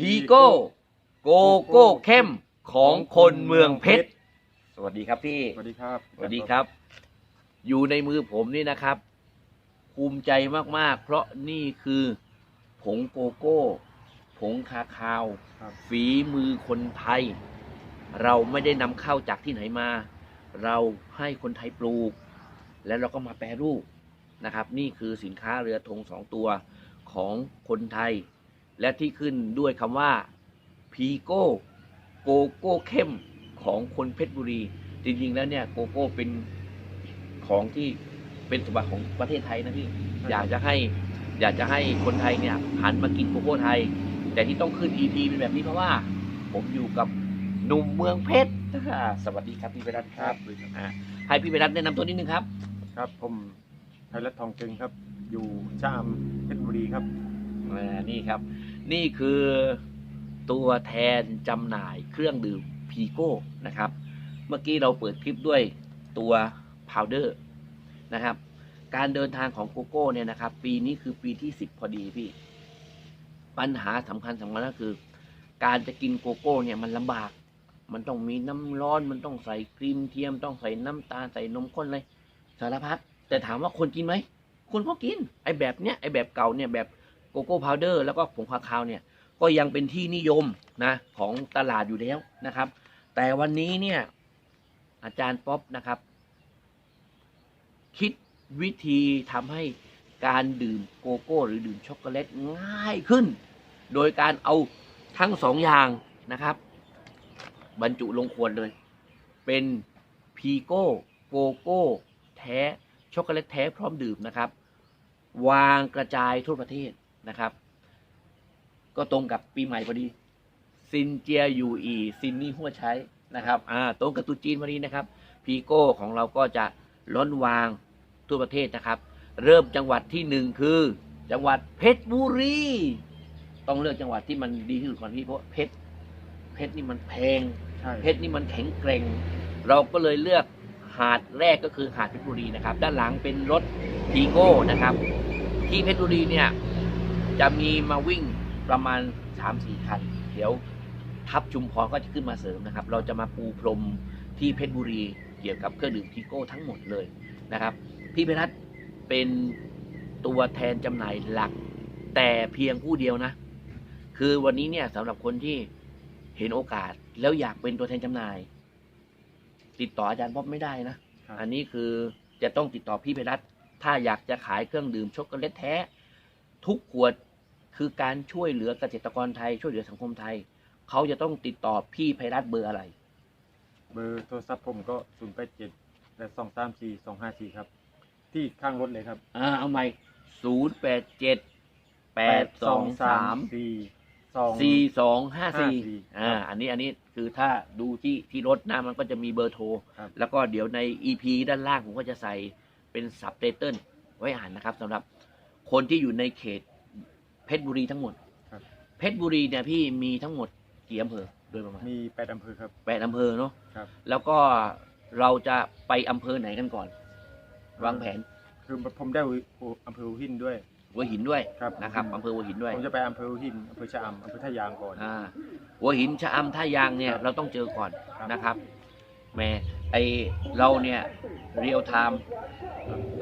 พีโก้โกโก้เข้มของคนเมืองเพชร สวัสดีครับพี่ สวัสดีครับ สวัสดีครับ อยู่ในมือผมนี่นะครับ ภูมิใจมากๆ เพราะนี่คือผงโกโก้ ผงคาคาวครับฝีมือคนไทย เราไม่ได้นำเข้าจากที่ไหนมา เราให้คนไทยปลูก แล้วเราก็มาแปรรูปนะครับ นี่คือสินค้าเรือธงสองตัวของคนไทย และที่ขึ้นด้วยคำว่าพีโก้โกโก้เข้มของคนเพชรบุรี จริงๆแล้วเนี่ยโกโก้เป็นของที่เป็นสมบัติของประเทศไทยนะพี่อยากจะให้อยากจะให้คนไทยเนี่ยหันมากินโกโก้ไทย แต่ที่ต้องขึ้น EP เป็นแบบนี้เพราะว่า ผมอยู่กับหนุ่มเมืองเพชรอ่าสวัสดีครับพี่เปรัตน์ครับอ่าให้พี่เปรัตน์แนะนำตัวนิดนึงครับ ครับผมไพรัตทองตึงครับ อยู่ชะอำเพชรบุรีครับอ่านี่ครับ นี่คือตัวแทนจำหน่ายเครื่องดื่มพีโก้นะครับ เมื่อกี้เราเปิดคลิปด้วยตัวพาวเดอร์นะครับ การเดินทางของโกโก้เนี่ยนะครับ ปีนี้คือปีที่สิบพอดีพี่ ปัญหาสำคัญสำคัญก็คือ การจะกินโกโก้เนี่ยมันลำบาก มันต้องมีน้ำร้อน มันต้องใส่ครีมเทียม ต้องใส่น้ำตาล ใส่นมข้นเลยสารพัดแต่ถามว่าคนกินไหม คนก็กิน ไอ้แบบเนี้ย ไอ้แบบเก่าเนี่ยแบบ โกโก้พาวเดอร์แล้วก็ผงคาคาวเนี่ยก็ยังเป็นที่นิยมนะของตลาดอยู่แล้วนะครับ แต่วันนี้เนี่ยอาจารย์ป๊อปนะครับ คิดวิธีทำให้การดื่มโกโก้ หรือดื่มช็อกโกแลตง่ายขึ้น โดยการเอาทั้งสองอย่างนะครับ บรรจุลงขวดเลย เป็นพีโก้โกโก้แท้ช็อกโกแลตแท้พร้อมดื่มนะครับ วางกระจายทั่วประเทศ นะครับ ก็ตรงกับปีใหม่พอดีซินเจียยูอีซินนี่หัวใช้นะครับอ่าตรงกับตรุษจีนวันนี้นะครับ พีโก้ของเราก็จะล้นวางทั่วประเทศนะครับ เริ่มจังหวัดที่หนึ่งคือ จังหวัดเพชรบุรีต้องเลือกจังหวัดที่มันดีที่สุดก่อนพี่เพราะเพชรเพชรนี่มันแพงใช่เพชรนี่มันแข็งแกร่ง เราก็เลยเลือกหาดแรกก็คือหาดเพชรบุรีนะครับ ด้านหลังเป็นรถพีโก้นะครับ ที่เพชรบุรีเนี่ย จะมีมาวิ่งประมาณ 3-4 คัน เดี๋ยวทัพชุมพรก็จะขึ้นมาเสริมนะครับ เราจะมาปูพรมที่เพชรบุรีเกี่ยวกับเครื่องดื่มพีโก้ทั้งหมดเลยนะครับ พี่เพชรรัตน์เป็นตัวแทนจำหน่ายหลัก แต่เพียงผู้เดียวนะ คือวันนี้เนี่ยสำหรับคนที่เห็นโอกาสแล้วอยากเป็นตัวแทนจำหน่าย ติดต่ออาจารย์ป๊อบไม่ได้นะครับอันนี้คือจะต้องติดต่อพี่ไพรัตน์ถ้าอยากจะขายเครื่องดื่มช็อกโกแลตแท้ ทุกขวด คือการช่วยเหลือเกษตรกรไทยช่วยเหลือสังคมไทย เขาจะต้องติดต่อพี่ไพรัตน์เบอร์อะไร เบอร์โทรศัพท์ผมก็ศูนย์แปดเจ็ดและสองสามสี่สองห้าสี่ครับ ที่ข้างรถเลยครับอ่าเอาใหม่ศูนย์แปดเจ็ดแปดสองสามสี่สองสี่สองห้าสี่54อ่าครับอันนี้อันนี้คือถ้าดูที่ที่รถนะมันก็จะมีเบอร์โทรครับแล้วก็เดี๋ยวใน EP ด้านล่างผมก็จะใส่เป็นซับไตเติลไว้อ่านนะครับสำหรับคนที่อยู่ในเขต เพชรบุรีทั้งหมดครับ เพชรบุรีเนี่ยพี่มีทั้งหมดกี่อำเภอโดยประมาณมีแปดอำเภอครับ แปดอำเภอเนาะครับ แล้วก็เราจะไปอำเภอไหนกันก่อน วางแผนคือผมได้หัวอำเภอหัวหินด้วย หัวหินด้วยครับนะครับอำเภอหัวหินด้วยผมจะไปอำเภอหัวหินอำเภอชะอำอำเภอท่ายางก่อน อ่าหัวหินชะอำท่ายางเนี่ยครับเราต้องเจอก่อนครับ นะครับแหม่ไอเราเนี่ยเรียลไทม์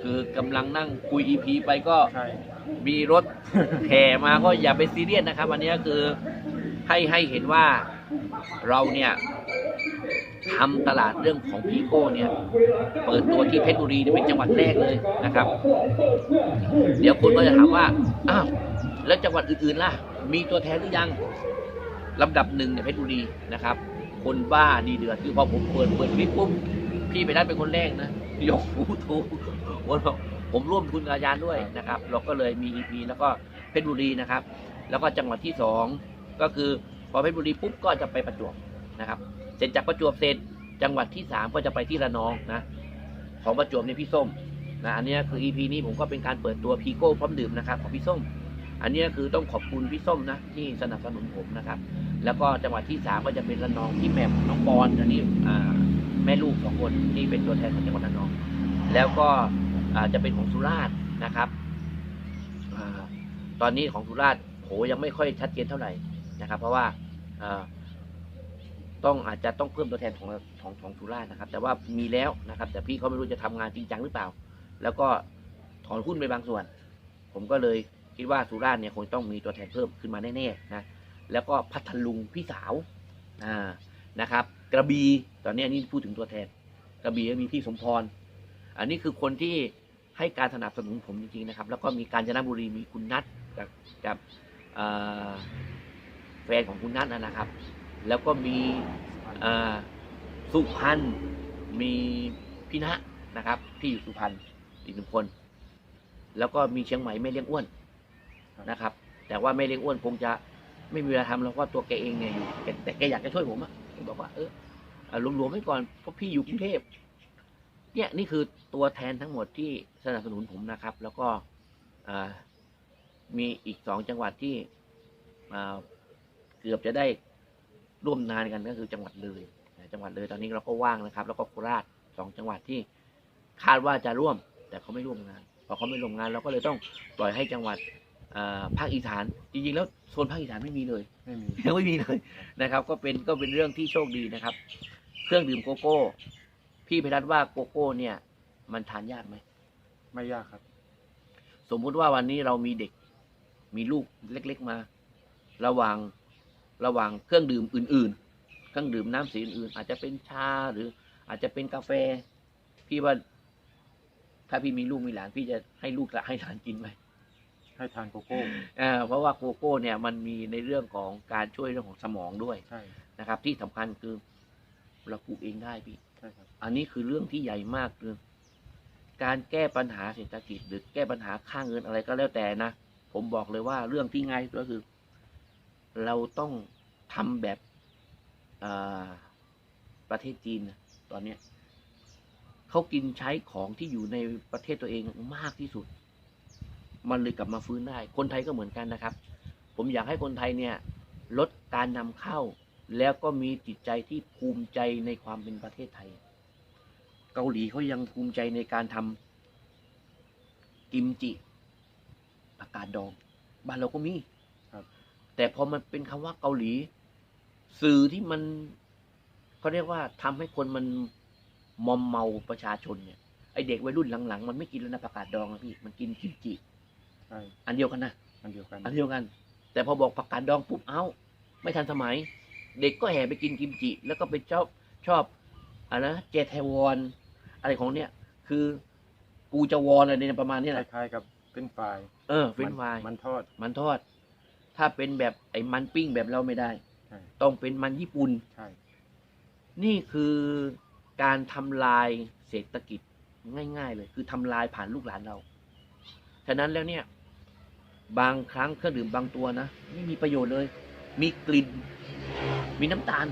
คือกำลังนั่งคุย EP ไปก็ใช่ มีรถแห่มาก็อย่าไปซีเรียสนะครับอันนี้ก็คือให้ให้เห็นว่าเราเนี่ยทำตลาดเรื่องของพีโก้เนี่ย เปิดตัวที่เพชรบุรีเป็นจังหวัดแรกเลยนะครับ เดี๋ยวคนก็จะถามว่าอ้าวแล้วจังหวัดอื่นๆล่ะ มีตัวแทนหรือยังลำดับหนึ่งเนี่ยเพชรบุรีนะครับ คนบ้าดีเดือดคือพอผมเปิดเปิดคลิปปุ๊บพี่ไปนัดเป็นคนแรกนะยกหูถูกผมบอก ผมร่วมทุนกับอาจารย์ด้วยนะครับ เราก็เลยมี EP แล้วก็เพชรบุรีนะครับ แล้วก็จังหวัดที่สองก็คือพอเพชรบุรีปุ๊บก็จะไปประจวบนะครับเสร็จจากประจวบเสร็จจังหวัดที่สามก็จะไปที่ระนองนะของประจวบเนี่ยพี่ส้มนะอันเนี้ยคือ EP นี้ผมก็เป็นการเปิดตัวพีโก้พร้อมดื่มนะครับของพี่ส้ม อันเนี้ยคือต้องขอบคุณพี่ส้มนะที่สนับสนุนผมนะครับ แล้วก็จังหวัดที่สามก็จะเป็นระนองที่แหม่มน้องปอนอันนี้อ่าแม่ลูกสองคนที่เป็นตัวแทนของจังหวัดระนอง แล้วก็อ่า จะเป็นของสุราษฎร์นะครับอตอนนี้ของสุราษฎร์โหยังไม่ค่อยชัดเจนเท่าไหร่นะครับ เพราะว่าต้องอาจจะต้องเพิ่มตัวแทนของของของสุราษฎร์นะครับ แต่ว่ามีแล้วนะครับ แต่พี่เขาไม่รู้จะทำงานจริงจังหรือเปล่า แล้วก็ถอนหุ้นไปบางส่วน ผมก็เลยคิดว่าสุราษฎร์เนี่ยคงต้องมีตัวแทนเพิ่มขึ้นมาแน่ๆนะแล้วก็พัทลุงพี่สาวานะครับ กระบี่ตอนนี้นี่พูดถึงตัวแทน กระบี่มีพี่สมพร อันนี้คือคนที่ ให้การสนับสนุนผมจริงๆนะครับ แล้วก็มีการจนบุรีมีคุณนัทกับกับแฟนของคุณนัทนะครับ แล้วก็มีสุพรรณมีพี่ณะนะครับที่อยู่สุพรรณอีกหนึ่งคน แล้วก็มีเชียงใหม่ไม่เลี้ยงอ้วนนะครับ แต่ว่าไม่เลี้ยงอ้วนคงจะไม่มีเวลาทำแล้วเพราตัวแกเองเนี่ยอยู่แต่แกอยากจะช่วยผมอะผมบอกว่าเออรวมๆไว้ก่อนเพราะพี่อยู่กรุงเทพ เนี่ยนี่คือตัวแทนทั้งหมดที่สนับสนุนผมนะครับ แล้วก็อ่ามีอีกสองจังหวัดที่อ่าเกือบจะได้ร่วมงานกันก็คือจังหวัดเลยนะจังหวัดเลยตอนนี้เราก็ว่างนะครับ แล้วก็โคราชสองจังหวัดที่คาดว่าจะร่วม แต่เขาไม่ร่วมงานพอเขาไม่ร่วมงาน เราก็เลยต้องปล่อยให้จังหวัดอ่าภาคอีสานจริงๆแล้วโซนภาคอีสานไม่มีเลยไม่มียังไม่มีเลยนะครับ ก็เป็นก็เป็นเรื่องที่โชคดีนะครับ เครื่องดื่มโกโก้ พี่ไพรัตน์ว่าโกโก้เนี่ย มันทานยากไหมไม่ยากครับ สมมุติว่าวันนี้เรามีเด็ก มีลูกเล็ก ๆมา ระหว่างระหว่างเครื่องดื่มอื่น ๆ เครื่องดื่มน้ำสีอื่นๆอาจจะเป็นชาหรือ อาจจะเป็นกาแฟ พี่ว่า ถ้าพี่มีลูกมีหลาน พี่จะให้ลูกกับให้หลานกินไหมให้ทานโกโก้เอ่าเพราะว่าโกโก้เนี่ยมันมีในเรื่องของการช่วยเรื่องของสมองด้วยใช่นะครับ ที่สำคัญคือเราปลูกเองได้พี่ ใช่ครับ อันนี้คือเรื่องที่ใหญ่มากคือการแก้ปัญหาเศรษฐกิจหรือแก้ปัญหาค่าเงินอะไรก็แล้วแต่นะ ผมบอกเลยว่าเรื่องที่ง่ายก็คือ เราต้องทำแบบประเทศจีนตอนเนี้ยเขากินใช้ของที่อยู่ในประเทศตัวเองมากที่สุด มันเลยกลับมาฟื้นได้ คนไทยก็เหมือนกันนะครับ ผมอยากให้คนไทยเนี่ย ลดการนำเข้า แล้วก็มีจิตใจที่ภูมิใจในความเป็นประเทศไทย เกาหลีเขายังภูมิใจในการทำกิมจิผักกาดดองบ้านเราก็มีครับ แต่พอมันเป็นคำว่าเกาหลี สื่อที่มันเขาเรียกว่าทำให้คนมันมอมเมาประชาชนเนี่ยไอเด็กวัยรุ่นหลังๆ มันไม่กินแล้วนะผักกาดดองนะพี่มันกินกิมจิใช่อันเดียวกันนะอันเดียวกัน อันเดียวกัน แต่พอบอกผักกาดดองปุ๊บเอ้า ไม่ทันสมัย เด็กก็แห่ไปกินกิมจิ แล้วก็ไปชอบชอบอะไรนะเจแทวอนอะไรของเนี่ย คือกูจะวอนอะไรเนี่ยประมาณนี้คแหละล้ายๆกับเป็นไฟรายเออเฟรนช์ฟราย มันทอด มันทอด ถ้าเป็นแบบไอ้มันปิ้งแบบเราไม่ได้ ใช่ ต้องเป็นมันญี่ปุ่น ใช่ นี่คือการทำลายเศรษฐกิจง่าย ๆ เลย คือทำลายผ่านลูกหลานเรา ฉะนั้นแล้วเนี่ย บางครั้งเครื่องดื่มบางตัวนะไม่มีประโยชน์เลย มีกลิ่น มีน้ำตาล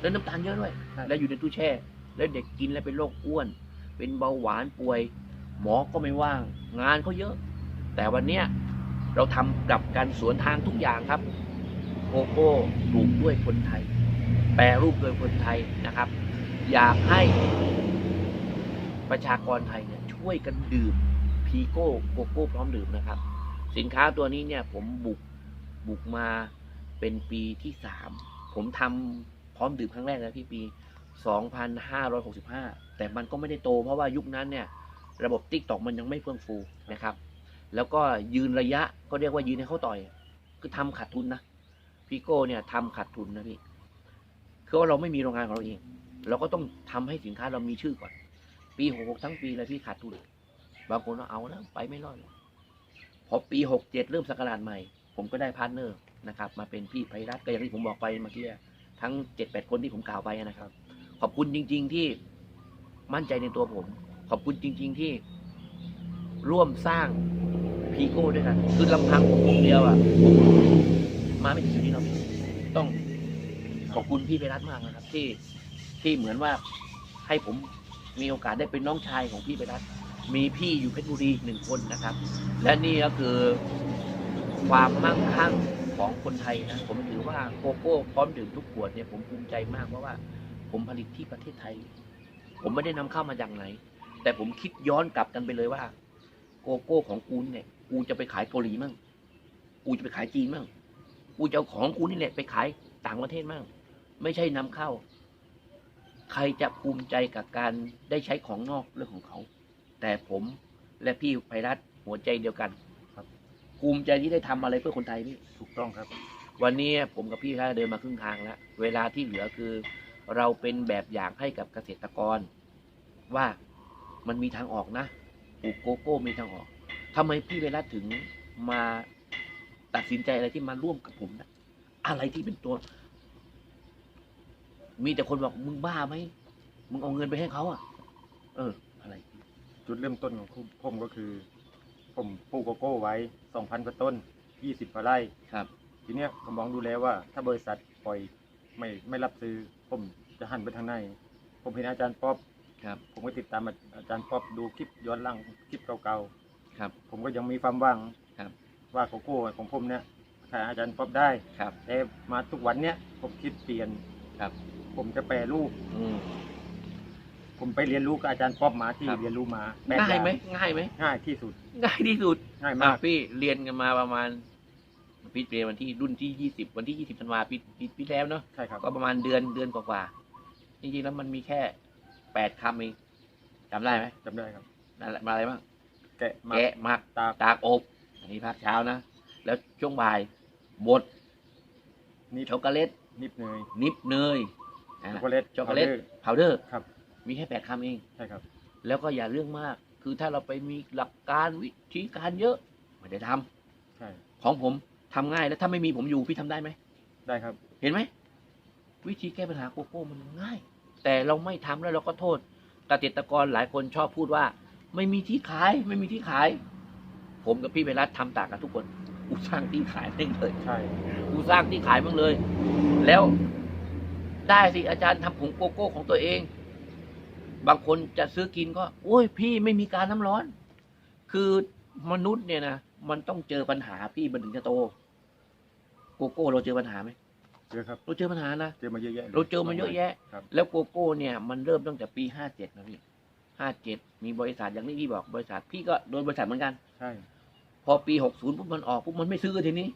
แล้วน้ำตาลเยอะด้วยใช่แล้วอยู่ในตู้แช่ แล้วเด็กกินแล้วเป็นโรคอ้วน เป็นเบาหวานป่วย หมอก็ไม่ว่าง งานเขาเยอะ แต่วันเนี้ยเราทำกลับกันสวนทางทุกอย่างครับ โกโก้ปลูกด้วยคนไทย แปรรูปโดยคนไทยนะครับ อยากให้ประชากรไทยเนี่ยช่วยกันดื่มพีโก้โกโก้พร้อมดื่มนะครับ สินค้าตัวนี้เนี่ยผมบุกบุกมาเป็นปีที่สาม ผมทำพร้อมดื่มครั้งแรกนะพี่ปี 2565 แต่มันก็ไม่ได้โต เพราะว่ายุคนั้นเนี่ยระบบติ๊กตอกมันยังไม่เฟื่องฟูนะครับ แล้วก็ยืนระยะก็เรียกว่ายืนให้เขาต่อย คือทำขาดทุนนะพี่โก้เนี่ยทำขาดทุนนะพี่คือว่าเราไม่มีโรงงานของเราเอง เราก็ต้องทำให้สินค้าเรามีชื่อก่อน ปีหกทั้งปีเลยพี่ขาดทุน บางคนว่าเอาแล้วไปไม่รอดพอปีหกเจ็ดเริ่มสกราชใหม่ ผมก็ได้พาร์ทเนอร์ นะครับ มาเป็นพี่ไพรัตน์ก็อย่างที่ผมบอกไปเมื่อกี้ทั้งเจ็ดแปดคนที่ผมกล่าวไปนะครับ ขอบคุณจริง ๆ ที่มั่นใจในตัวผม ขอบคุณจริง ๆ ที่ร่วมสร้างพีโก้ด้วยกันคือลำพังผมคนเดียวอะมาไม่ถึงจุดนี้หรอกต้องขอบคุณพี่ไพรัตน์มากนะครับ ที่ที่เหมือนว่าให้ผมมีโอกาสได้เป็นน้องชายของพี่ไพรัตน์มีพี่อยู่เพชรบุรีหนึ่งคนนะครับ และนี่ก็คือความมั่งคั่ง ของคนไทยนะผมถือว่าโกโก้พร้อมดื่มทุกขวดเนี่ยผมภูมิใจมากเพราะว่า ผมผลิตที่ประเทศไทย ผมไม่ได้นำเข้ามาจากไหน แต่ผมคิดย้อนกลับกันไปเลยว่า โกโก้ของกูเนี่ย กูจะไปขายเกาหลีมั่งกูจะไปขายจีนมั่งกูจะเอาของกูนี่แหละไปขายต่างประเทศมั่งไม่ใช่นำเข้า ใครจะภูมิใจกับการได้ใช้ของนอกเรื่องของเขา แต่ผมและพี่ไพรัตหัวใจเดียวกัน ภูมิใจที่ได้ทำอะไรเพื่อคนไทยพี่ถูกต้องครับ วันนี้ผมกับพี่ไพรัตน์เดินมาครึ่งทางแล้ว เวลาที่เหลือคือ เราเป็นแบบอย่างให้กับเกษตรกร ว่ามันมีทางออกนะปลูกโกโก้มีทางออกทำไมพี่ไพรัตน์ถึงมาตัดสินใจอะไรที่มาร่วมกับผมนะอะไรที่เป็นตัว มีแต่คนบอกมึงบ้าไหมมึงเอาเงินไปให้เขาอะ เออ อะไร จุดเริ่มต้นของผมก็คือ ผมปลูกโกโก้ไว้ 2,000 กว่าต้น 20กว่าไร่ ครับ ทีเนี้ยก็มองดูแล้วว่า ถ้าบริษัทปล่อยไม่ไม่รับซื้อ ผมจะหันไปทางไหน ผมเห็นอาจารย์ป๊อปครับ ผมก็ติดตามอาจารย์ป๊อปดูคลิปย้อนหลังคลิปเก่าครับ ๆผมก็ยังมีความหวังครับ ว่าโกโก้ของผมเนี่ยขายอาจารย์ป๊อปได้ ครับ แต่มาทุกวันเนี้ยผมคิดเปลี่ยน ครับ ผมจะแปรรูป อืม ผมไปเรียนรู้กับอาจารย์ป๊อปมาที่ครับ เรียนรู้มาแบบง่ายไหมอง่ายไหมง่ายที่สุดง่ายที่สุดง่ายอะมากพี่เรียนกันมาประมาณพี่เรียนวันที่รุ่นที่ยี่สิบวันที่ยี่สิบธันวาปีปีปีแล้วเนาะใช่ครับก็ประมาณเดือนเดือนกว่าๆจริงๆแล้วมันมีแค่แปดคำเองจำได้ไหมจำได้ครับนั่นแหละมาอะไรบ้างแกะมาแกะหมัก ตากตากอบ อันนี้ภาคเช้านะ แล้วช่วงบ่ายบดนิบช็อกโกแลตนิบเนยนิบเนยอะช็อกโกแลตช็อกโกแลตพาวเดอร์พาวเดอร์ครับ มีแค่แปดคำเอง ใช่ครับ แล้วก็อย่าเรื่องมาก คือถ้าเราไปมีหลักการวิธีการเยอะไม่ได้ทำใช่ของผมทำง่ายแล้วถ้าไม่มีผมอยู่พี่ทำได้ไหม ได้ครับ เห็นไหมวิธีแก้ปัญหาโกโก้มันง่าย แต่เราไม่ทำแล้วเราก็โทษเกษตรกรหลายคนชอบพูดว่า ไม่มีที่ขายไม่มีที่ขาย ผมกับพี่เวรัตทำต่างกันทุกคนกูสร้างที่ขายแม่งเลยใช่ กูสร้างที่ขายมั่งเลย แล้วได้สิอาจารย์ทำผงโกโก้ของตัวเอง บางคนจะซื้อกินก็ โอ้ยพี่ไม่มีการน้ำร้อน คือมนุษย์เนี่ยนะมันต้องเจอปัญหาพี่มันถึงจะโต โกโก้เราเจอปัญหาไหมเจอครับเราเจอปัญหานะเจอมาเยอะแยะลยเราเจอมาเยอะแยะครับแล้วโกโก้เนี่ยมันเริ่มตั้งแต่ปีห้าเจ็ดนะพี่ห้าเจ็ดมีบริษัทอย่างที่พี่บอกบริษัทพี่ก็โดนบริษัทเหมือนกันใช่พอปีหกศูนย์ปุ๊บมันออกปุ๊บมันไม่ซื้อทีนี้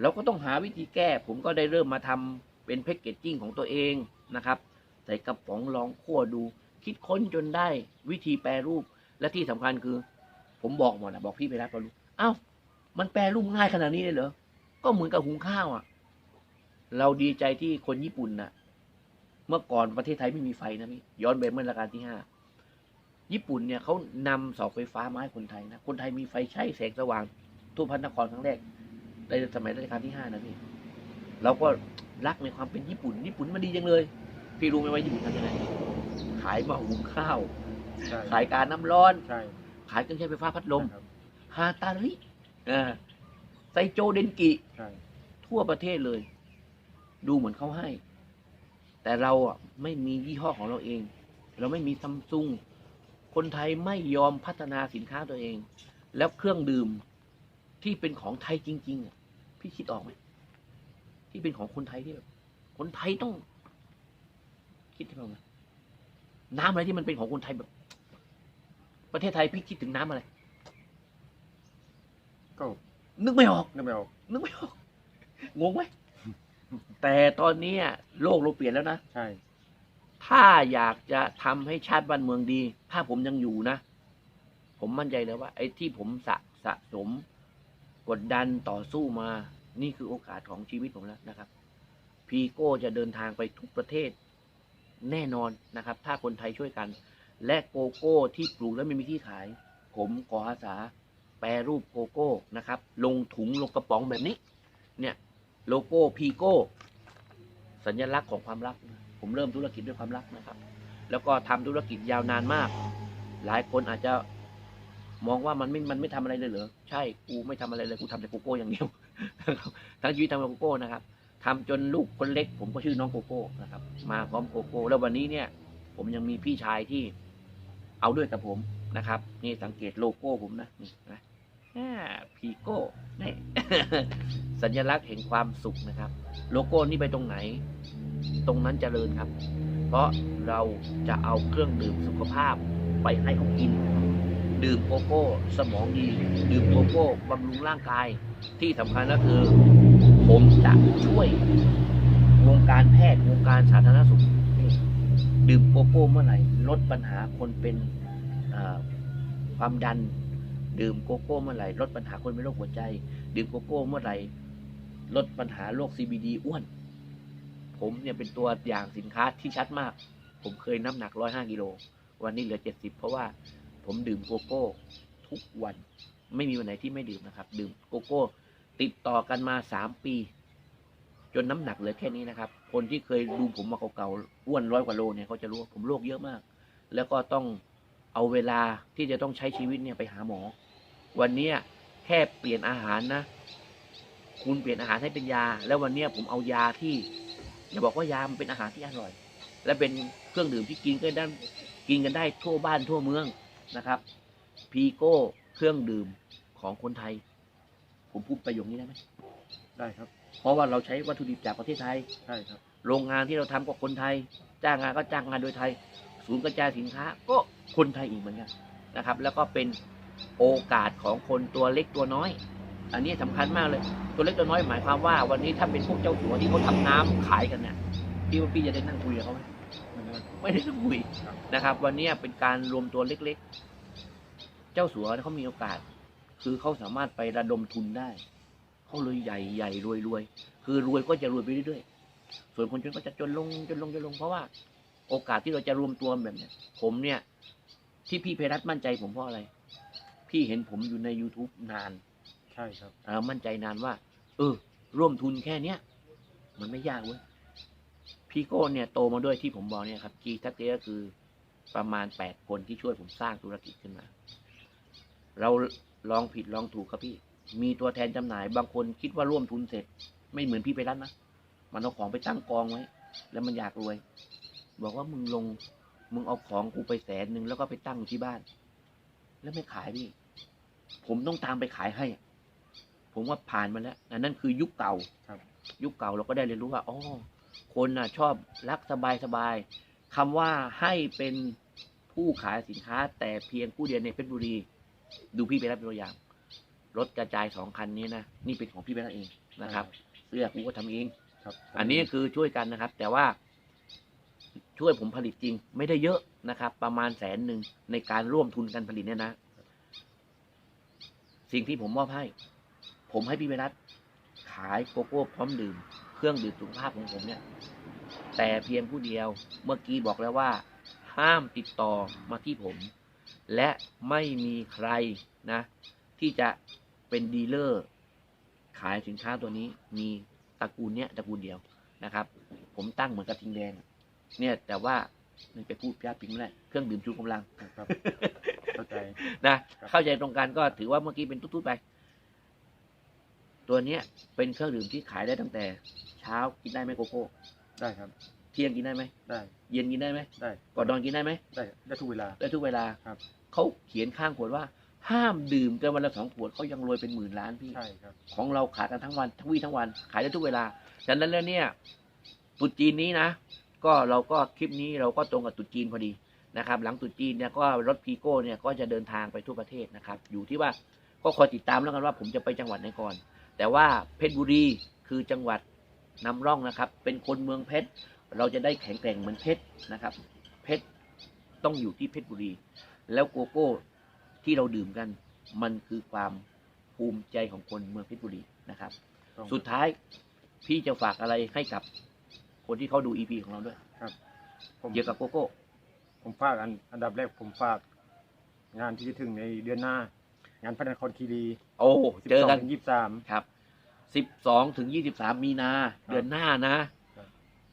เราก็ต้องหาวิธีแก้ ผมก็ได้เริ่มมาทำเป็นแพคเกจจิ้งของตัวเองนะครับ ใส่กระป๋องลองคั่วดู คิดค้นจนได้วิธีแปรรูปและที่สำคัญคือ ผมบอกหมดนะบอกพี่ไปรับเรารู้อ้าวมันแปรรูปง่ายขนาดนี้เลยเหรอก็เหมือนกับหุงข้าวอะ เราดีใจที่คนญี่ปุ่นน่ะ เมื่อก่อนประเทศไทยไม่มีไฟนะพี่ย้อนไปเมื่อรัชกาลที่ห้าญี่ปุ่นเนี่ยเขานำเสาไฟฟ้ามาให้คนไทยนะคนไทยมีไฟใช้แสงสว่างทั่วพันนครครั้งแรกในสมัยรัชกาลที่ห้านะพี่เราก็รักในความเป็นญี่ปุ่น ญี่ปุ่นมันดีจังเลย พี่รู้ไหมว่าญี่ปุ่นทำยังไง ขายหมาหุงข้าว ใช่ขายการน้ำร้อน ใช่ขายเครื่องใช้ไฟฟ้าพัดลมครับฮาตาริอ่าไซโจเดนกิ ใช่ทั่วประเทศเลย ดูเหมือนเขาให้ แต่เราอะไม่มียี่ห้อของเราเอง เราไม่มีซัมซุงคนไทยไม่ยอมพัฒนาสินค้าตัวเอง แล้วเครื่องดื่มที่เป็นของไทยจริง ๆอะพี่คิดออกไหมที่เป็นของคนไทยที่แบบคนไทยต้อง คิดที่เราไหม น้ำอะไรที่มันเป็นของคนไทยแบบ ประเทศไทยพี่คิดถึงน้ำอะไร ก็นึกไม่ออก นึกไม่ออกนึกไม่ออกงงไหมแต่ตอนนี้อะโลกเราเปลี่ยนแล้วนะใช่ ถ้าอยากจะทำให้ชาติบ้านเมืองดี ถ้าผมยังอยู่นะ ผมมั่นใจเลยว่า ไอ้ที่ผมสะสะสม กดดันต่อสู้มา นี่คือโอกาสของชีวิตผมแล้วนะครับ พีโก้จะเดินทางไปทุกประเทศ แน่นอนนะครับ ถ้าคนไทยช่วยกัน และโกโก้ที่ปลูกแล้วไม่มีที่ขาย ผมขออาสาแปรรูปโกโก้นะครับ ลงถุงลงกระป๋องแบบนี้ เนี่ยโลโก้พีโก้ สัญลักษณ์ของความรัก ผมเริ่มธุรกิจด้วยความรักนะครับ แล้วก็ทำธุรกิจยาวนานมาก หลายคนอาจจะมองว่ามันไม่ มันไม่ทำอะไรเลยเหรอ ใช่ กูไม่ทำอะไรเลย กูทำแต่โกโก้อย่างเดียว ทั้งชีวิตทำแต่โกโก้นะครับ ทำจนลูกคนเล็ก ผมก็ชื่อน้องโกโก้นะครับ มาพร้อมโกโก้ แล้ววันนี้เนี่ย ผมยังมีพี่ชายที่เอาด้วยกับผมนะครับ นี่สังเกตโลโก้ผมนะนี่นะพีโก้นี่สัญลักษณ์แห่งความสุขนะครับ โลโก้นี้ไปตรงไหน ตรงนั้นเจริญครับ เพราะเราจะเอาเครื่องดื่มสุขภาพไปให้เขากิน ดื่มโกโก้ สมองดี ดื่มโกโก้บำรุงร่างกายที่สำคัญก็คือ ผมจะช่วยวงการแพทย์วงการสาธารณสุขนี่ดื่มโกโก้เมื่อไหร่ลดปัญหาคนเป็นความดัน ดื่มโกโก้เมื่อไหร่ลดปัญหาคนเป็นโรคหัวใจ ดื่มโกโก้เมื่อไหร่ลดปัญหาโรค CBD อ้วน ผมเนี่ยเป็นตัวอย่างสินค้าที่ชัดมาก ผมเคยน้ำหนัก105กิโลวันนี้เหลือ70เพราะว่าผมดื่มโกโก้ทุกวัน ไม่มีวันไหนที่ไม่ดื่มนะครับ ดื่มโกโก้ ติดต่อกันมา3ปี จนน้ำหนักเหลือแค่นี้นะครับ คนที่เคยดูผมมาเก่าๆอ้วนร้อยกว่าโลเนี่ยเขาจะรู้ว่าผมโรคเยอะมาก แล้วก็ต้องเอาเวลาที่จะต้องใช้ชีวิตเนี่ยไปหาหมอ วันนี้แค่เปลี่ยนอาหารนะ คุณเปลี่ยนอาหารให้เป็นยา แล้ววันนี้ผมเอายาที่อย่าบอกว่ายามันเป็นอาหารที่อร่อย และเป็นเครื่องดื่มที่กินกันได้กินกันได้ทั่วบ้านทั่วเมืองนะครับ พีโก้เครื่องดื่มของคนไทย ผมพูดประโยคนี้ได้ไหมได้ครับ เพราะว่าเราใช้วัตถุดิบจากประเทศไทย ใช่ครับ โรงงานที่เราทำก็คนไทย จ้างงานก็จ้างงานโดยไทย ศูนย์กระจายสินค้าก็คนไทยอีกเหมือนกันนะครับ แล้วก็เป็นโอกาสของคนตัวเล็กตัวน้อย อันนี้สำคัญมากเลย ตัวเล็กตัวน้อยหมายความว่า วันนี้ถ้าเป็นพวกเจ้าสัวที่เขาทำน้ำขายกันเนี่ยพี่ว่าพี่จะได้นั่งคุยกับเขาไหมมันก็ไม่ได้นั่งคุยครับนะครับ วันนี้เป็นการรวมตัวเล็ก ๆ เจ้าสัวเขามีโอกาส คือเขาสามารถไประดมทุนได้ เขาเลยใหญ่ใหญ่รวยรวยคือรวยก็จะรวยไปเรื่อยๆส่วนคนจนก็จะจนลงจนลงจนลงเพราะว่า โอกาสที่เราจะรวมตัวแบบเนี้ยผมเนี่ย ที่พี่เพรัตมั่นใจผมเพราะอะไร พี่เห็นผมอยู่ใน youtube นาน ใช่ครับเออมั่นใจนานว่า เออ ร่วมทุนแค่เนี้ยมันไม่ยากเว้ยพี่โก้เนี่ยโตมาด้วยที่ผมบอกเนี่ยครับกีทักเตก็คือประมาณแปดคนที่ช่วยผมสร้างธุรกิจขึ้นมา เรา ลองผิดลองถูกครับพี่ มีตัวแทนจำหน่าย บางคนคิดว่าร่วมทุนเสร็จ ไม่เหมือนพี่ไปรัตนนะมันเอาของไปตั้งกองไว้ แล้วมันอยากรวย บอกว่ามึงลง มึงเอาของกูไปแสนหนึ่งแล้วก็ไปตั้งอยู่ที่บ้าน แล้วไม่ขายพี่ ผมต้องตามไปขายให้ ผมว่าผ่านมาแล้วอันนั้นคือยุคเก่าครับ ยุคเก่าเราก็ได้เรียนรู้ว่าอ๋อคนน่ะ ชอบรักสบายสบายคำว่าให้เป็นผู้ขายสินค้าแต่เพียงผู้เดียวในเพชรบุรี ดูพี่ไปรับเป็นตัวอย่าง รถกระจายสองคันนี้นะนี่เป็นของพี่ไปรับเองนะครับเสื้อกูก็ทำเองครับอันนี้คือช่วยกันนะครับ แต่ว่า ช่วยผมผลิตจริง ไม่ได้เยอะนะครับ ประมาณแสนหนึ่งในการร่วมทุนการผลิตเนี่ยนะ สิ่งที่ผมมอบให้ ผมให้พี่วิรัตขายโกโก้พร้อมดื่ม เครื่องดื่มสุขภาพของผมเนี่ย แต่เพียงผู้เดียวเมื่อกี้บอกแล้วว่า ห้ามติดต่อมาที่ผม และไม่มีใครนะ ที่จะเป็นดีลเลอร์ ขายสินค้าตัวนี้มีตระกูลเนี้ยตระกูลเดียวนะครับ ผมตั้งเหมือนกระทิงแดงเนี่ยแต่ว่ามันไปพูดพยาพิงไม่ได้เครื่องดื่มชูกำลังครับเข้าใจนะครับเข้าใจตรงกันก็ถือว่าเมื่อกี้เป็นตุ๊ดๆไป ตัวเนี้ยเป็นเครื่องดื่มที่ขายได้ตั้งแต่ เช้ากินได้ไหมโกโก้ได้ครับ เที่ยงกินได้ไหมได้ เย็นกินได้ไหมได้ก่อนนอนกินได้ไหมได้ได้ทุกเวลาได้ทุกเวลาครับ เขาเขียนข้างขวดว่า ห้ามดื่มเกินวันละสองขวดเขายังรวยเป็นหมื่นล้านพี่ ใช่ครับของเราขายกันทั้งวันทั้งวี่ทั้งวัน ขายได้ทุกเวลาฉะนั้นแล้วเนี่ยตรุษจีนนี้นะ ก็เราก็คลิปนี้เราก็ตรงกับตรุษจีนพอดีนะครับ หลังตรุษจีนเนี่ยก็รถพีโก้เนี่ยก็จะเดินทางไปทั่วประเทศนะครับ อยู่ที่ว่าก็คอยติดตามแล้วกันว่าผมจะไปจังหวัดไหนก่อน แต่ว่าเพชรบุรีคือจังหวัดนำร่องนะครับ เป็นคนเมืองเพชร เราจะได้แข็งแกร่งเหมือนเพชรนะครับ เพชรต้องอยู่ที่เพชรบุรี แล้วโกโก้ที่เราดื่มกัน มันคือความภูมิใจของคนเมืองเพชรบุรีนะครับต้องสุดท้ายพี่จะฝากอะไรให้กับคนที่เขาดูอีพีของเราด้วยผมเกี่ยวกับโกโก้ ผมฝากอันอันดับแรกผมฝาก งานที่จะถึงในเดือนหน้า งานพระนครคีรี โอ้เจอกันยี่สิบสามครับสิบสองถึงยี่สิบสามมีนา เดือนหน้านะครับ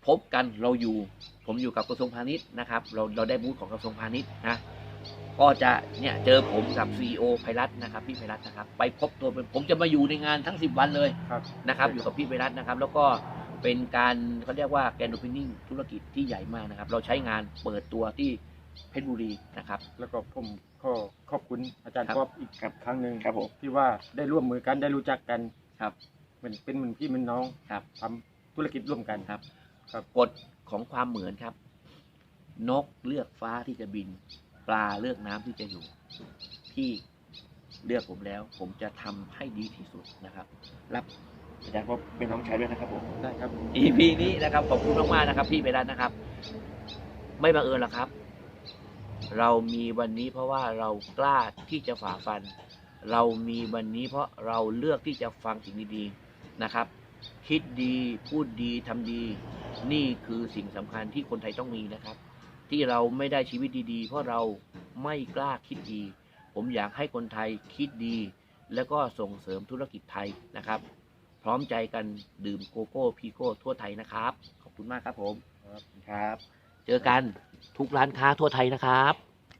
พบกันเราอยู่ ผมอยู่กับกระทรวงพาณิชย์นะครับ เราเราได้บูธของกระทรวงพาณิชย์นะ ก็จะเนี่ยเจอผมกับซีอไพรัตน์นะครับพี่ไพรัตน์นะครับ ไปพบตัวเป็นผมจะมาอยู่ในงานทั้งสิบวันเลยครับ นะครับ อยู่กับพี่ไวรัสนะครับ แล้วก็เป็นการเขาเรียกว่าแกนโ o เพนนิ่งธุรกิจที่ใหญ่มากนะครับ เราใช้งานเปิดตัวที่เพชรบุรีนะครับ แล้วก็ผมขอขอบคุณอาจารย์ครับป๊อบอีกครั้งหนึ่งครับผม ที่ว่าได้ร่วมมือกันได้รู้จักกันครับเหมือนเป็นเหมือนพี่เหมือนน้องครับ ทำธุรกิจร่วมกันครับครับกฎของความเหมือนครับ นกเลือกฟ้าที่จะบิน ปลาเลือกน้ำที่จะอยู่พี่เลือกผมแล้ว ผมจะทำให้ดีที่สุดนะครับ รับอาจารย์พบเป็นน้องชายด้วยนะครับผมได้ครับ EP นี้นะครับขอบคุณมากๆนะครับ พี่ไปรัตน์นะครับ ไม่บังเอิญหรอกครับ เรามีวันนี้เพราะว่าเรากล้าที่จะฝ่าฟัน เรามีวันนี้เพราะเราเลือกที่จะฟังสิ่งดีๆนะครับ คิดดีพูดดีทำดี นี่คือสิ่งสำคัญที่คนไทยต้องมีนะครับ ที่เราไม่ได้ชีวิตดีๆ เพราะเราไม่กล้าคิดดี ผมอยากให้คนไทยคิดดี แล้วก็ส่งเสริมธุรกิจไทยนะครับ พร้อมใจกันดื่มโกโก้พีโก้ทั่วไทยนะครับ ขอบคุณมากครับผมครับครับเจอกันทุกร้านค้าทั่วไทยนะครับ